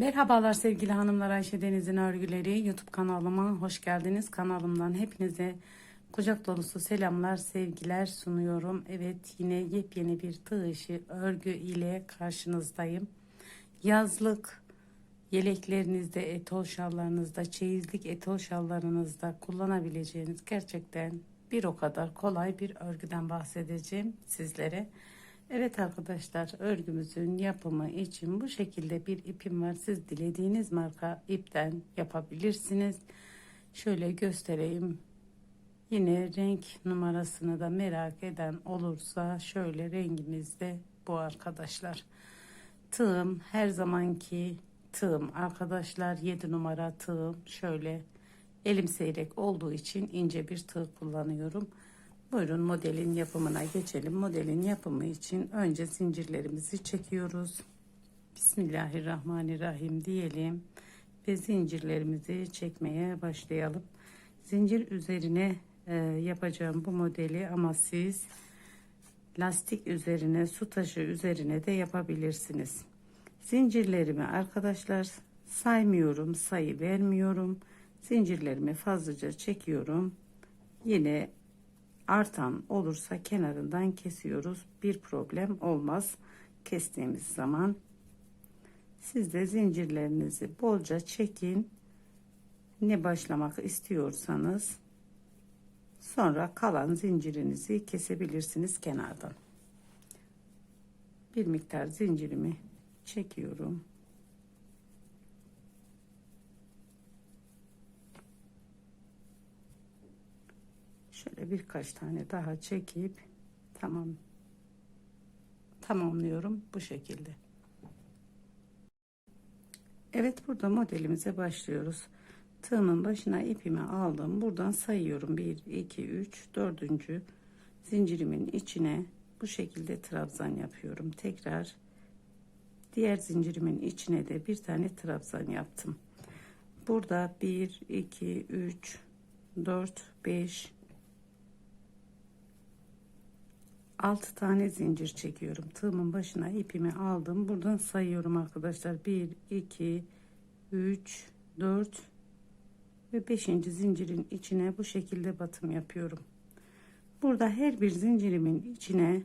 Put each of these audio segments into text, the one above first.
Merhabalar sevgili hanımlar Ayşe Deniz'in örgüleri YouTube kanalıma hoş geldiniz. Kanalımdan hepinize kucak dolusu selamlar, sevgiler sunuyorum. Evet yine yepyeni bir tığ işi örgü ile karşınızdayım. Yazlık yeleklerinizde, etol şallarınızda, çeyizlik etol şallarınızda kullanabileceğiniz gerçekten bir o kadar kolay bir örgüden bahsedeceğim sizlere. Evet arkadaşlar örgümüzün yapımı için bu şekilde bir ipim var. Siz dilediğiniz marka ipten yapabilirsiniz. Şöyle göstereyim. Yine renk numarasını da merak eden olursa şöyle rengimiz de bu arkadaşlar. Tığım her zamanki tığım arkadaşlar 7 numara tığım şöyle elim seyrek olduğu için ince bir tığ kullanıyorum. Buyurun modelin yapımına geçelim. Modelin yapımı için önce zincirlerimizi çekiyoruz. Bismillahirrahmanirrahim diyelim ve zincirlerimizi çekmeye başlayalım. Zincir üzerine e, yapacağım bu modeli ama siz lastik üzerine, su taşı üzerine de yapabilirsiniz. Zincirlerimi arkadaşlar saymıyorum, sayı vermiyorum. Zincirlerimi fazlaca çekiyorum. Yine artan olursa kenarından kesiyoruz. Bir problem olmaz kestiğimiz zaman. Siz de zincirlerinizi bolca çekin. Ne başlamak istiyorsanız sonra kalan zincirinizi kesebilirsiniz kenardan. Bir miktar zincirimi çekiyorum. Birkaç tane daha çekip tamam tamamlıyorum bu şekilde. Evet burada modelimize başlıyoruz. Tığımın başına ipimi aldım. Buradan sayıyorum. 1 2 3 4. zincirimin içine bu şekilde trabzan yapıyorum. Tekrar diğer zincirimin içine de bir tane trabzan yaptım. Burada 1 2 3 4 5 6 tane zincir çekiyorum. Tığımın başına ipimi aldım. Buradan sayıyorum arkadaşlar. 1 2 3 4 ve 5. zincirin içine bu şekilde batım yapıyorum. Burada her bir zincirimin içine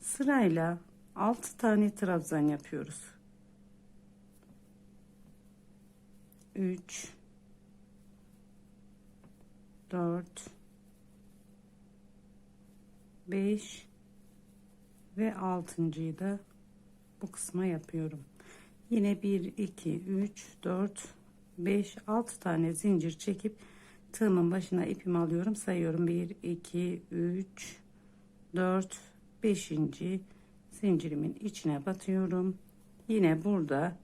sırayla 6 tane trabzan yapıyoruz. 3 4 5 ve altıncıyı da bu kısma yapıyorum. Yine 1 2 3 4 5 6 tane zincir çekip tığımın başına ipimi alıyorum sayıyorum 1 2 3 4 5. zincirimin içine batıyorum yine burada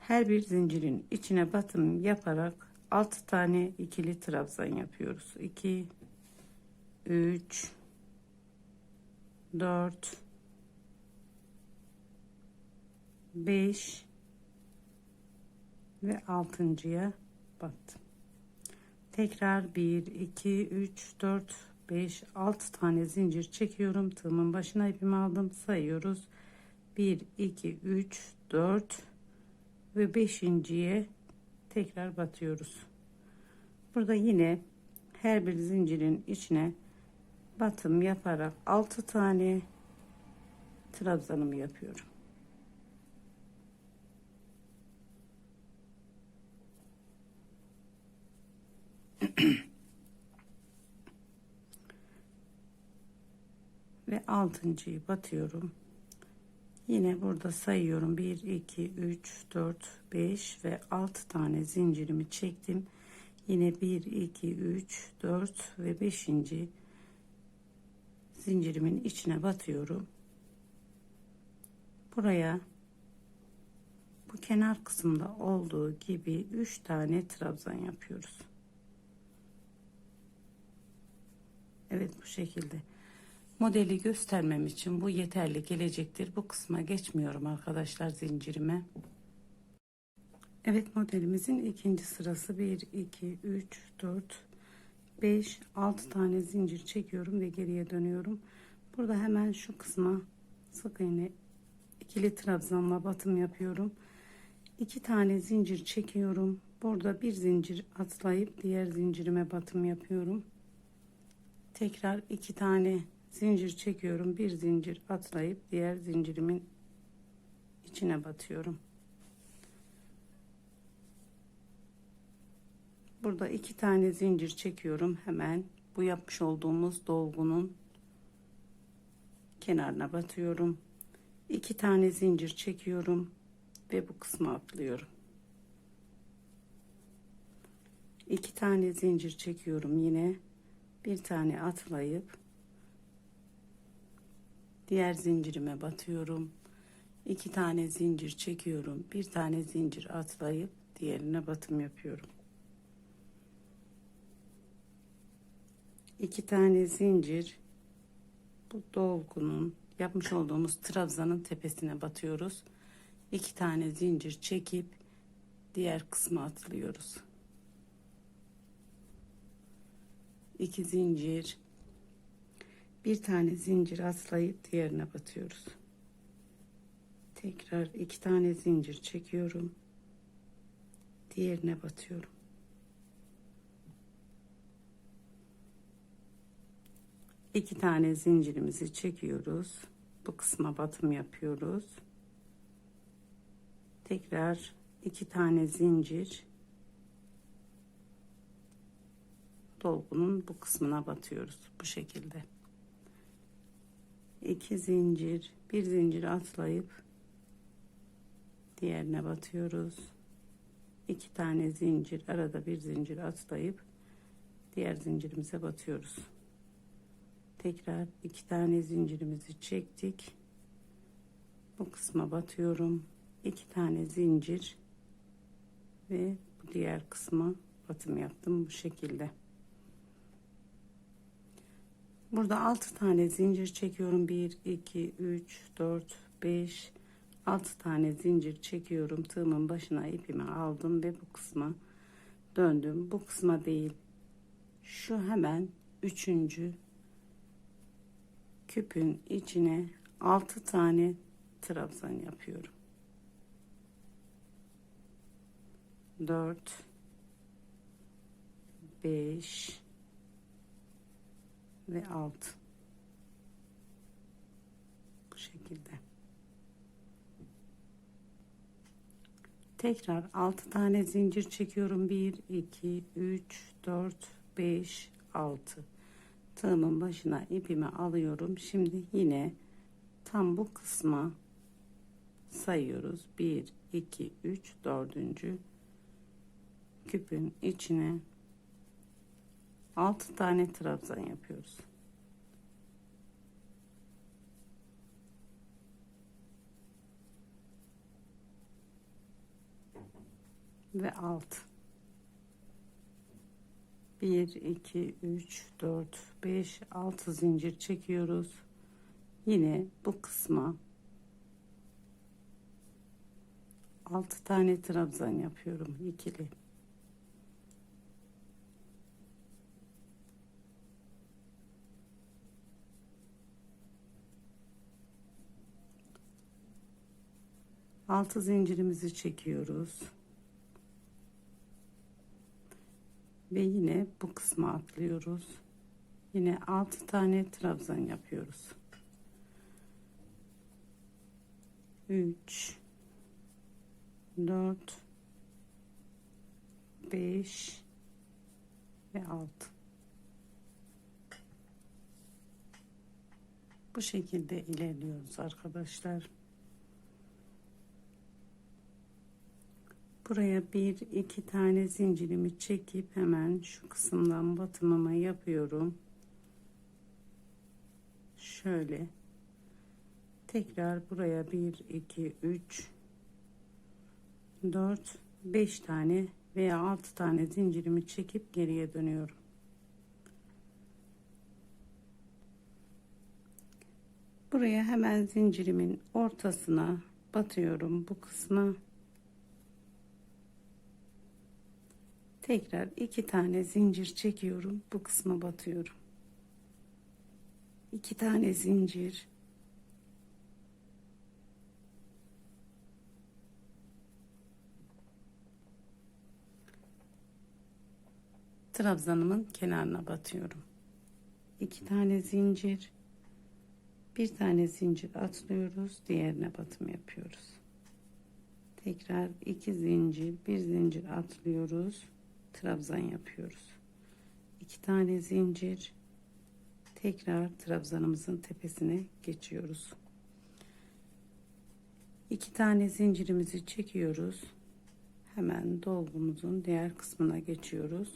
her bir zincirin içine batım yaparak 6 tane ikili trabzan yapıyoruz 2 3 4 5 ve altıncıya battım. Tekrar 1 2 3 4 5 6 tane zincir çekiyorum. Tığımın başına ipimi aldım. Sayıyoruz. 1 2 3 4 ve 5.ye tekrar batıyoruz. Burada yine her bir zincirin içine batım yaparak 6 tane trabzanımı yapıyorum. ve altıncıyı batıyorum. Yine burada sayıyorum. 1 2 3 4 5 ve 6 tane zincirimi çektim. Yine 1 2 3 4 ve 5 zincirimin içine batıyorum. Buraya bu kenar kısımda olduğu gibi 3 tane trabzan yapıyoruz. Evet bu şekilde. Modeli göstermem için bu yeterli gelecektir. Bu kısma geçmiyorum arkadaşlar zincirime. Evet modelimizin ikinci sırası 1 2 3 4 5 6 tane zincir çekiyorum ve geriye dönüyorum. Burada hemen şu kısma sık iğne ikili trabzanla batım yapıyorum. iki tane zincir çekiyorum. Burada bir zincir atlayıp diğer zincirime batım yapıyorum. Tekrar iki tane zincir çekiyorum. Bir zincir atlayıp diğer zincirimin içine batıyorum. Burada iki tane zincir çekiyorum. Hemen bu yapmış olduğumuz dolgunun kenarına batıyorum. iki tane zincir çekiyorum ve bu kısmı atlıyorum. iki tane zincir çekiyorum yine bir tane atlayıp diğer zincirime batıyorum. iki tane zincir çekiyorum. Bir tane zincir atlayıp diğerine batım yapıyorum. İki tane zincir bu dolgunun yapmış olduğumuz trabzanın tepesine batıyoruz. iki tane zincir çekip diğer kısma atlıyoruz. iki zincir bir tane zincir atlayıp diğerine batıyoruz. Tekrar iki tane zincir çekiyorum. Diğerine batıyorum. İki tane zincirimizi çekiyoruz. Bu kısma batım yapıyoruz. Tekrar iki tane zincir dolgunun bu kısmına batıyoruz bu şekilde. İki zincir, bir zincir atlayıp diğerine batıyoruz. İki tane zincir, arada bir zincir atlayıp diğer zincirimize batıyoruz tekrar iki tane zincirimizi çektik. Bu kısma batıyorum. İki tane zincir ve bu diğer kısma batım yaptım bu şekilde. Burada altı tane zincir çekiyorum. 1 2 3 4 5 6 tane zincir çekiyorum. Tığımın başına ipimi aldım ve bu kısma döndüm. Bu kısma değil. Şu hemen üçüncü küpün içine 6 tane trabzan yapıyorum. 4 5 ve 6 bu şekilde. Tekrar 6 tane zincir çekiyorum. 1 2 3 4 5 6 tığımın başına ipimi alıyorum. Şimdi yine tam bu kısma sayıyoruz. 1 2 3 4. küpün içine 6 tane trabzan yapıyoruz. Ve 6 1 2 3 4 5 6 zincir çekiyoruz. Yine bu kısma 6 tane trabzan yapıyorum ikili. Altı zincirimizi çekiyoruz ve yine bu kısma atlıyoruz. Yine 6 tane trabzan yapıyoruz. 3 4 5 ve 6 bu şekilde ilerliyoruz arkadaşlar buraya bir iki tane zincirimi çekip hemen şu kısımdan batımımı yapıyorum. Şöyle. Tekrar buraya bir iki üç dört beş tane veya altı tane zincirimi çekip geriye dönüyorum. Buraya hemen zincirimin ortasına batıyorum bu kısmı tekrar iki tane zincir çekiyorum bu kısma batıyorum. İki tane zincir. Trabzanımın kenarına batıyorum. İki tane zincir. Bir tane zincir atlıyoruz diğerine batım yapıyoruz. Tekrar iki zincir bir zincir atlıyoruz trabzan yapıyoruz. İki tane zincir, tekrar trabzanımızın tepesine geçiyoruz. İki tane zincirimizi çekiyoruz. Hemen dolgumuzun diğer kısmına geçiyoruz.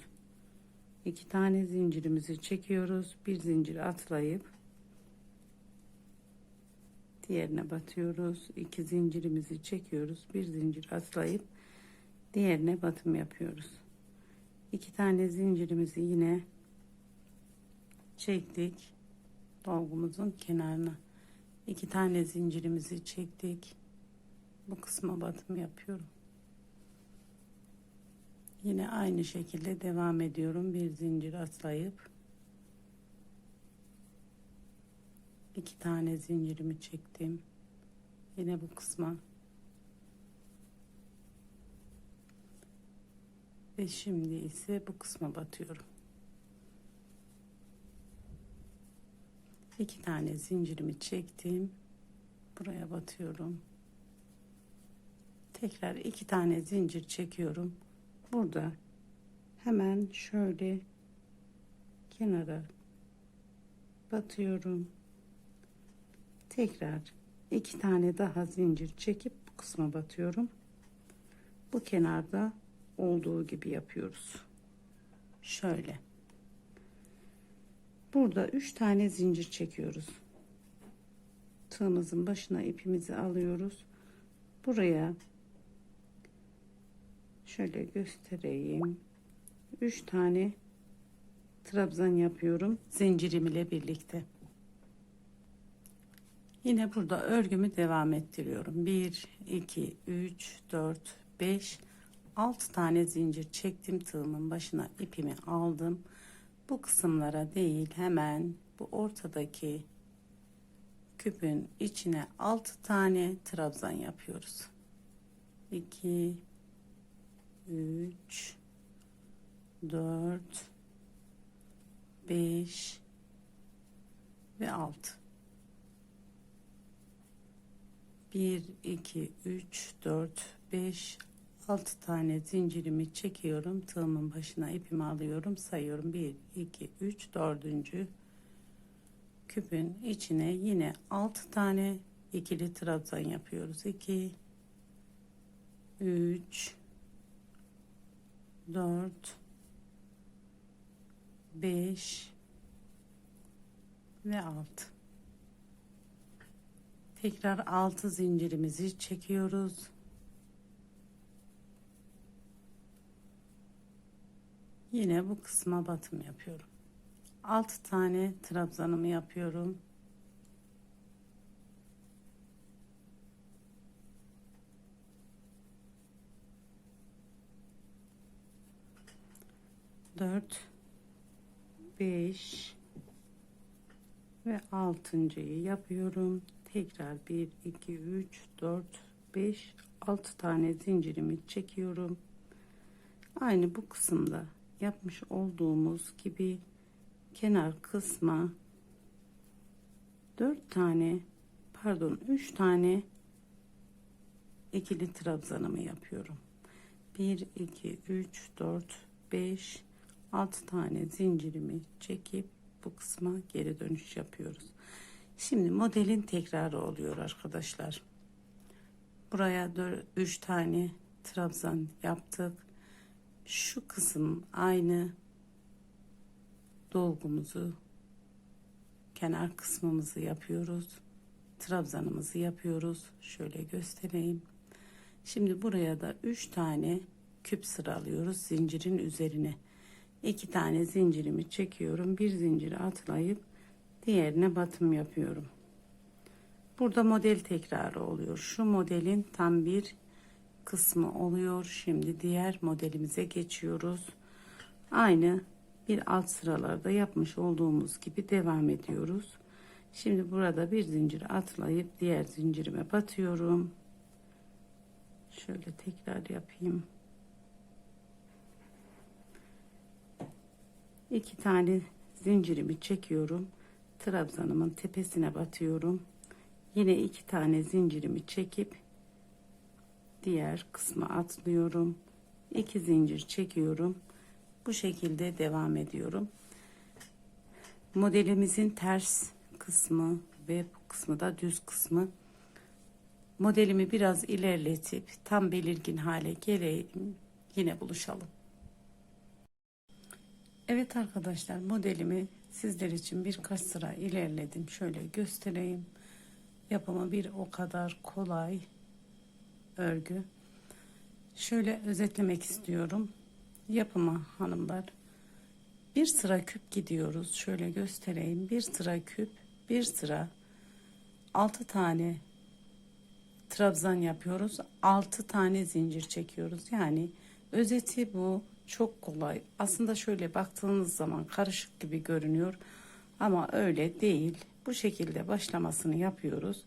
İki tane zincirimizi çekiyoruz. Bir zincir atlayıp diğerine batıyoruz. İki zincirimizi çekiyoruz. Bir zincir atlayıp diğerine batım yapıyoruz. İki tane zincirimizi yine çektik. Dolgumuzun kenarına. İki tane zincirimizi çektik. Bu kısma batım yapıyorum. Yine aynı şekilde devam ediyorum. Bir zincir atlayıp iki tane zincirimi çektim. Yine bu kısma ve şimdi ise bu kısma batıyorum. İki tane zincirimi çektim. Buraya batıyorum. Tekrar iki tane zincir çekiyorum burada hemen şöyle kenara batıyorum tekrar iki tane daha zincir çekip bu kısma batıyorum bu kenarda olduğu gibi yapıyoruz şöyle burada üç tane zincir çekiyoruz tığımızın başına ipimizi alıyoruz buraya şöyle göstereyim. 3 tane trabzan yapıyorum zincirim ile birlikte. Yine burada örgümü devam ettiriyorum. 1 2 3 4 5 6 tane zincir çektim tığımın başına ipimi aldım. Bu kısımlara değil hemen bu ortadaki küpün içine 6 tane trabzan yapıyoruz. 2 3 4 5 ve 6 1 2 3 4 5 6 tane zincirimi çekiyorum tığımın başına ipimi alıyorum sayıyorum. 1 2 3 4. küpün içine yine 6 tane ikili trabzan yapıyoruz. 2 3 4 5 ve 6 tekrar 6 zincirimizi çekiyoruz yine bu kısma batım yapıyorum. 6 tane trabzanımı yapıyorum. 4 5 ve altıncıyı yapıyorum. Tekrar 1 2 3 4 5 6 tane zincirimi çekiyorum. Aynı bu kısımda yapmış olduğumuz gibi kenar kısma 4 tane pardon 3 tane ikili trabzanımı yapıyorum 1 2 3 4 5 6 tane zincirimi çekip bu kısma geri dönüş yapıyoruz. Şimdi modelin tekrarı oluyor arkadaşlar. Buraya 3 tane trabzan yaptık. Şu kısım aynı dolgumuzu kenar kısmımızı yapıyoruz. Trabzanımızı yapıyoruz. Şöyle göstereyim. Şimdi buraya da 3 tane küp sıralıyoruz zincirin üzerine iki tane zincirimi çekiyorum bir zinciri atlayıp diğerine batım yapıyorum burada model tekrarı oluyor şu modelin tam bir kısmı oluyor. Şimdi diğer modelimize geçiyoruz. Aynı bir alt sıralarda yapmış olduğumuz gibi devam ediyoruz. Şimdi burada bir zincir atlayıp diğer zincirime batıyorum. Şöyle tekrar yapayım. İki tane zincirimi çekiyorum. Trabzanımın tepesine batıyorum. Yine iki tane zincirimi çekip diğer kısma atlıyorum. İki zincir çekiyorum. Bu şekilde devam ediyorum. Modelimizin ters kısmı ve bu kısmı da düz kısmı. Modelimi biraz ilerletip tam belirgin hale geleyim. Yine buluşalım. Evet arkadaşlar modelimi sizler için birkaç sıra ilerledim. Şöyle göstereyim. Yapımı bir o kadar kolay örgü. Şöyle özetlemek istiyorum. Yapımı hanımlar. Bir sıra küp gidiyoruz. Şöyle göstereyim. Bir sıra küp, bir sıra altı tane trabzan yapıyoruz. Altı tane zincir çekiyoruz. Yani özeti bu. Çok kolay. Aslında şöyle baktığınız zaman karışık gibi görünüyor. Ama öyle değil. Bu şekilde başlamasını yapıyoruz.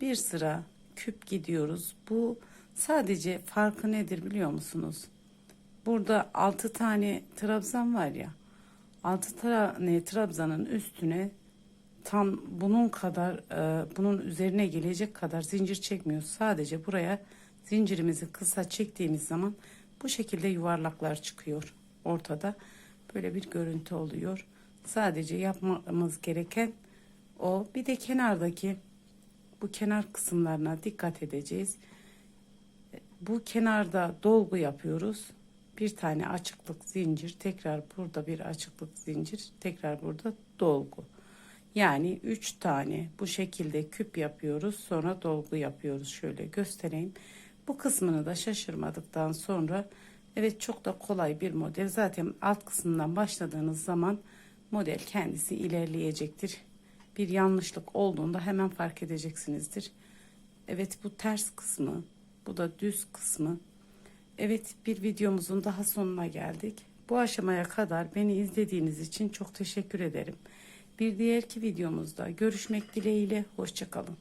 Bir sıra küp gidiyoruz. Bu sadece farkı nedir biliyor musunuz? Burada 6 tane trabzan var ya. 6 tane trabzanın üstüne tam bunun kadar e, bunun üzerine gelecek kadar zincir çekmiyoruz. Sadece buraya zincirimizi kısa çektiğimiz zaman bu şekilde yuvarlaklar çıkıyor ortada. Böyle bir görüntü oluyor. Sadece yapmamız gereken o. Bir de kenardaki bu kenar kısımlarına dikkat edeceğiz. Bu kenarda dolgu yapıyoruz. Bir tane açıklık zincir, tekrar burada bir açıklık zincir, tekrar burada dolgu. Yani üç tane bu şekilde küp yapıyoruz. Sonra dolgu yapıyoruz. Şöyle göstereyim. Bu kısmını da şaşırmadıktan sonra evet çok da kolay bir model. Zaten alt kısmından başladığınız zaman model kendisi ilerleyecektir. Bir yanlışlık olduğunda hemen fark edeceksinizdir. Evet bu ters kısmı, bu da düz kısmı. Evet bir videomuzun daha sonuna geldik. Bu aşamaya kadar beni izlediğiniz için çok teşekkür ederim. Bir diğerki videomuzda görüşmek dileğiyle. Hoşçakalın.